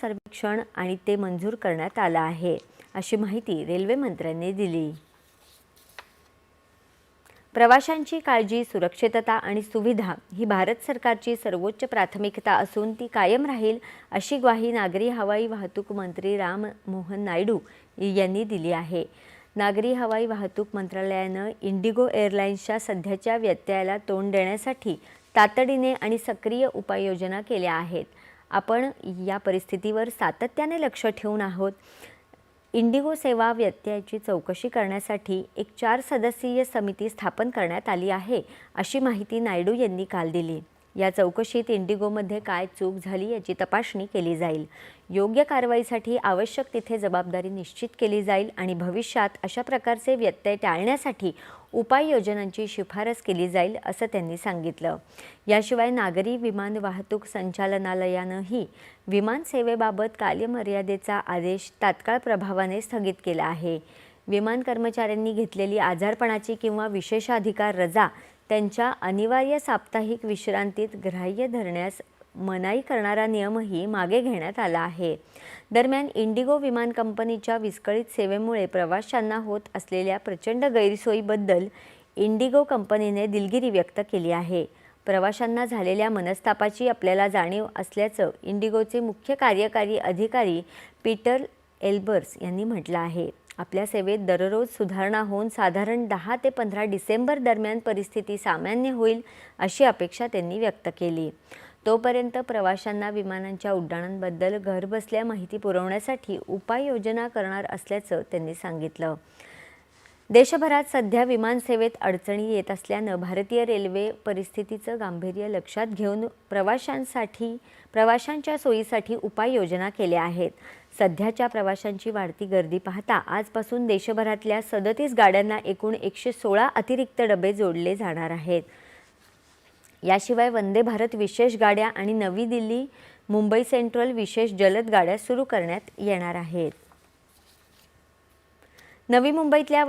सर्वेक्षण आणि ते मंजूर करण्यात आलं आहे अशी माहिती रेल्वे मंत्र्यांनी दिली. प्रवाशांची काळजी सुरक्षितता आणि सुविधा ही भारत सरकारची सर्वोच्च प्राथमिकता असून ती कायम राहील अशी ग्वाही नागरी हवाई वाहतूक मंत्री राम मोहन नायडू यांनी दिली आहे. नागरी हवाई वाहतूक मंत्रालयानं इंडिगो एअरलाइन्सच्या सध्याच्या व्यत्ययाला तोंड देण्यासाठी तातडीने आणि सक्रिय उपाययोजना केल्या आहेत. आपण या परिस्थितीवर सातत्याने लक्ष ठेवून आहोत. इंडिगो सेवा व्यत्ययाची चौकशी करण्यासाठी एक चार सदस्यीय समिती स्थापन करण्यात आली आहे अशी माहिती नायडू यांनी काल दिली. या चौकशीत इंडिगोमध्ये काय चूक झाली याची तपासणी केली जाईल. योग्य कारवाईसाठी आवश्यक तिथे जबाबदारी निश्चित केली जाईल आणि भविष्यात अशा प्रकारचे व्यत्यय टाळण्यासाठी उपाययोजनांची शिफारस केली जाईल असं त्यांनी सांगितलं. याशिवाय नागरी विमान वाहतूक संचालनालयानंही विमान सेवेबाबत कालमर्यादेचा आदेश तात्काळ प्रभावाने स्थगित केला आहे. विमान कर्मचाऱ्यांनी घेतलेली आजारपणाची किंवा विशेषाधिकार रजा त्यांच्या अनिवार्य साप्ताहिक विश्रांतीत ग्राह्य धरण्यास मनाई करणारा नियमही मागे घेण्यात आला आहे. दरम्यान इंडिगो विमान कंपनीच्या विस्कळीत सेवेमुळे प्रवाशांना होत असलेल्या प्रचंड गैरसोयीबद्दल इंडिगो कंपनीने दिलगिरी व्यक्त केली आहे. प्रवाशांना झालेल्या मनस्तापाची आपल्याला जाणीव असल्याचं इंडिगोचे मुख्य कार्यकारी अधिकारी पीटर एल्बर्स यांनी म्हटलं आहे. आपल्या सेवेत दररोज सुधारणा होऊन साधारण दहा ते पंधरा डिसेंबर दरम्यान परिस्थिती सामान्य होईल अशी अपेक्षा त्यांनी व्यक्त केली. तोपर्यंत प्रवाशांना विमानांच्या उड्डाणांबद्दल घरबसल्या माहिती पुरवण्यासाठी उपाययोजना करणार असल्याचं त्यांनी सांगितलं. देशभरात सध्या विमानसेवेत अडचणी येत असल्यानं भारतीय रेल्वे परिस्थितीचं गांभीर्य लक्षात घेऊन प्रवाशांसाठी प्रवाशांच्या सोयीसाठी उपाययोजना केल्या आहेत. सध्याच्या प्रवाशांची वाढती गर्दी पाहता आजपासून देशभरातल्या सदतीस गाड्यांना एकूण एकशे सोळा अतिरिक्त डबे जोडले जाणार आहेत. याशिवाय वंदे भारत विशेष गाड्या आणि नवी दिल्ली मुंबई सेंट्रल विशेष जलद गाड्या सुरू करण्यात येणार आहेत. नवी मुंबईतल्या